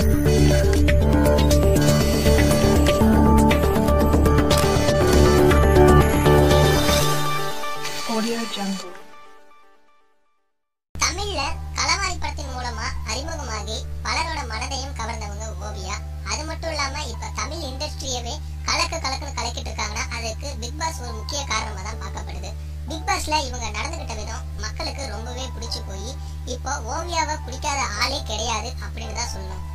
Audio Jungle. தமிழ்ல களவாணி படத்தின் மூலமா அறிமுகமாகி பலரோட மனதையும் கவர்ந்தவங்க ஓவியா. அது மட்டும் இல்லாம இப்ப தமிழ் இண்டஸ்ட்ரியவே கலக்கு கலக்குன்னு கலக்கிட்டு இருக்காங்கன்னா அதுக்கு பிக் பாஸ் ஒரு முக்கிய காரணமா தான் பார்க்கப்படுது. பிக் பாஸ்ல இவங்க நடந்துகிட்ட விதம் மக்களுக்கு ரொம்பவே பிடிச்சு போய் இப்போ ஓவியாவை பிடிக்காத ஆளே கிடையாது அப்படின்னு தான் சொல்லணும்.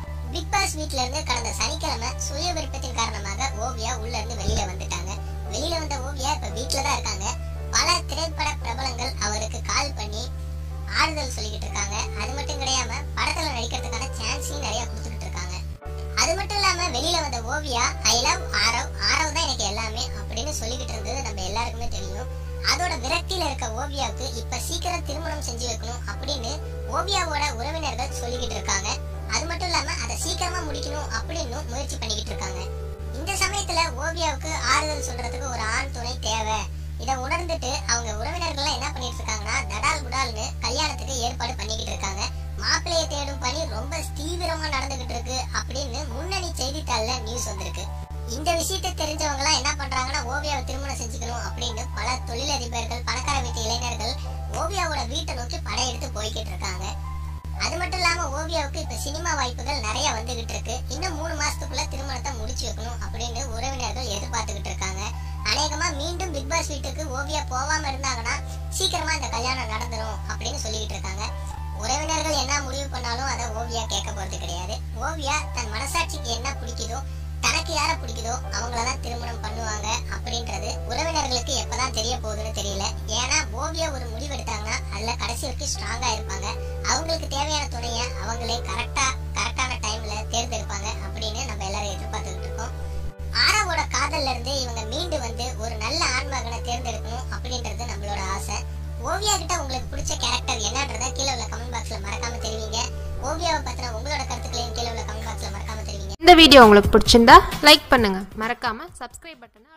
பிரகாஷ் வீட்ல இருந்து கடந்த சனிக்கிழமை சுய விருப்பத்தின் காரணமாக ஓவியா உள்ள இருந்து வெளியில வந்துட்டாங்க. வெளியில வந்த ஓவியா இப்ப வீட்ல தான் இருக்காங்க. பல திரைப்பட பிரபலங்கள் அவருக்கு கால் பண்ணி ஆறுதல் சொல்லிக்கிட்டு இருக்காங்க. அது மட்டும் கிடையாம படத்துல நடிக்கிறதுக்கான சான்ஸையும் நிறைய கொடுத்துக்கிட்டு இருக்காங்க. அது மட்டும் இல்லாம வெளியில வந்த ஓவியா ஐ லவ் ஆரவ் ஆரவ் தான் எனக்கு எல்லாமே அப்படின்னு சொல்லிக்கிட்டு இருந்தது நம்ம எல்லாருக்குமே தெரியும். அதோட விரக்தியில இருக்க ஓவியாவுக்கு இப்ப சீக்கிரம் திருமணம் செஞ்சு வைக்கணும் அப்படின்னு ஓவியாவோட உறவினர்கள் சொல்லிக்கிட்டு இருக்காங்க. சீக்கிரமா முடிக்கணும் அப்படின்னு முயற்சி பண்ணிக்கிட்டு இருக்காங்க. இந்த சமயத்துல ஓவியாவுக்கு ஆறுதல் சொல்றதுக்கு ஒரு ஆண் துணை தேவை. இதை உணர்ந்துட்டு அவங்க உறவினர்கள் என்ன பண்ணிட்டு இருக்காங்கன்னா தடால் குடால்னு கல்யாணத்துக்கு ஏற்பாடு பண்ணிக்கிட்டு இருக்காங்க. மாப்பிள்ளையை தேடும் பணி ரொம்ப தீவிரமா நடந்துகிட்டு இருக்கு அப்படின்னு முன்னணி செய்தித்தாள்ல நியூஸ் வந்திருக்கு. இந்த விஷயத்தை தெரிஞ்சவங்க எல்லாம் என்ன பண்றாங்கன்னா ஓவியாவை திருமணம் செஞ்சுக்கணும் அப்படின்னு பல தொழிலதிபர்கள் பணக்கார வீட்டு இளைஞர்கள் ஓவியாவோட வீட்டை நோக்கி படையெடுத்து போய்கிட்டு இருக்காங்க. அது மட்டும் இல்லாம ஓவியாவுக்கு இப்ப சினிமா வாய்ப்புகள் நிறைய வந்துகிட்டு இருக்கு. இன்னும் மூணு மாசத்துக்குள்ள திருமணத்தை முடிச்சு வைக்கணும் அப்படின்னு உறவினர்கள் எதிர்பார்த்துக்கிட்டு இருக்காங்க. அநேகமா மீண்டும் பிக் பாஸ் வீட்டுக்கு ஓவியா போகாம இருந்தாங்கன்னா சீக்கிரமா இந்த கல்யாணம் நடந்துரும் அப்படின்னு சொல்லிக்கிட்டு இருக்காங்க. உறவினர்கள் என்ன முடிவு பண்ணாலும் அதை ஓவியா கேட்க போறது கிடையாது. ஓவியா தன் மனசாட்சிக்கு என்ன பிடிக்குதோ தனக்கு யார பிடிக்குதோ அவங்களதான் திருமணம் பண்ணுவாங்க அப்படின்றது உறவினர்களுக்கு எப்பதான் தெரிய போகுதுன்னு தெரியல. ஏன்னா ஓவியா ஒரு முடிவெடுத்தாங்க அதுல கடைசி வரைக்கும் ஸ்ட்ராங்கா இருப்பாங்க. அவங்களுக்கு தேவையான துணையை அவங்களே கரெக்டா கரெக்டான டைம்ல தேர்ந்தெடுப்பாங்க அப்படின்னு நம்ம எல்லாரும் எதிர்பார்த்துக்கிட்டு இருக்கோம். ஆராவோட காதல்ல இருந்து இவங்க மீண்டு வந்து ஒரு நல்ல ஆன்மகனை தேர்ந்தெடுக்கணும் அப்படின்றது நம்மளோட ஆசை. ஓவியா கிட்ட உங்களுக்கு பிடிச்ச கேரக்டர் என்னன்றத கீழே உள்ள கமெண்ட் பாக்ஸ்ல மறக்காம தெரிவிங்க. ஓவியாவை பத்தின உங்களோட கருத்துக்களையும் கீழே உள்ள கமெண்ட் பாக்ஸ்ல மறக்காம தெரிவிங்க. இந்த வீடியோ உங்களுக்கு பிடிச்சிருந்தா லைக் பண்ணுங்க. மறக்காம சப்ஸ்கிரைப் பட்டனை